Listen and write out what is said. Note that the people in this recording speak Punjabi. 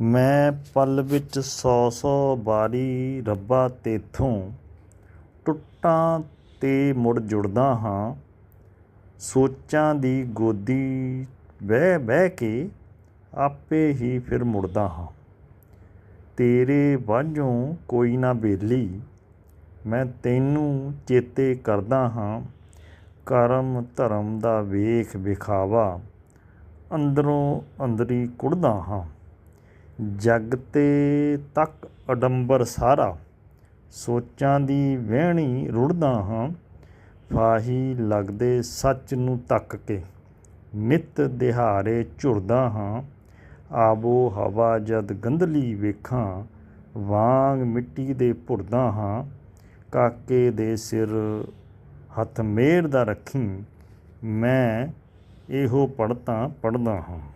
ਮੈਂ ਪਲ ਵਿੱਚ ਸੌ ਸੌ ਵਾਰੀ ਰੱਬਾ ਤੇਥੋਂ ਟੁੱਟਾਂ ਤੇ ਮੁੜ ਜੁੜਦਾ ਹਾਂ। ਸੋਚਾਂ ਦੀ ਗੋਦੀ ਬਹਿ ਬਹਿ ਕੇ ਆਪੇ ਹੀ ਫਿਰ ਮੁੜਦਾ ਹਾਂ। ਤੇਰੇ ਵਾਂਝੋਂ ਕੋਈ ਨਾ ਬੇਲੀ, ਮੈਂ ਤੈਨੂੰ ਚੇਤੇ ਕਰਦਾ ਹਾਂ। ਕਰਮ ਧਰਮ ਦਾ ਵੇਖ ਵਿਖਾਵਾ, ਅੰਦਰੋਂ ਅੰਦਰੀ ਕੁੜਦਾ ਹਾਂ। ਜਗ ਤੇ ਤੱਕ ਅਡੰਬਰ ਸਾਰਾ, ਸੋਚਾਂ ਦੀ ਵਹਿਣੀ ਰੁੜਦਾ ਹਾਂ। ਫਾਹੀ ਲੱਗਦੇ ਸੱਚ ਨੂੰ ਤੱਕ ਕੇ, ਨਿਤ ਦਿਹਾੜੇ ਝੁਰਦਾ ਹਾਂ। ਆਬੋ ਹਵਾ ਜਦ ਗੰਧਲੀ ਵੇਖਾਂ, ਵਾਂਗ ਮਿੱਟੀ ਦੇ ਭੁਰਦਾ ਹਾਂ। ਕਾਕੇ ਦੇ ਸਿਰ ਹੱਥ ਮੇਰ ਦਾ ਰੱਖੀ, ਮੈਂ ਇਹੋ ਪੜ੍ਹਤਾ ਪੜ੍ਹਦਾ ਹਾਂ।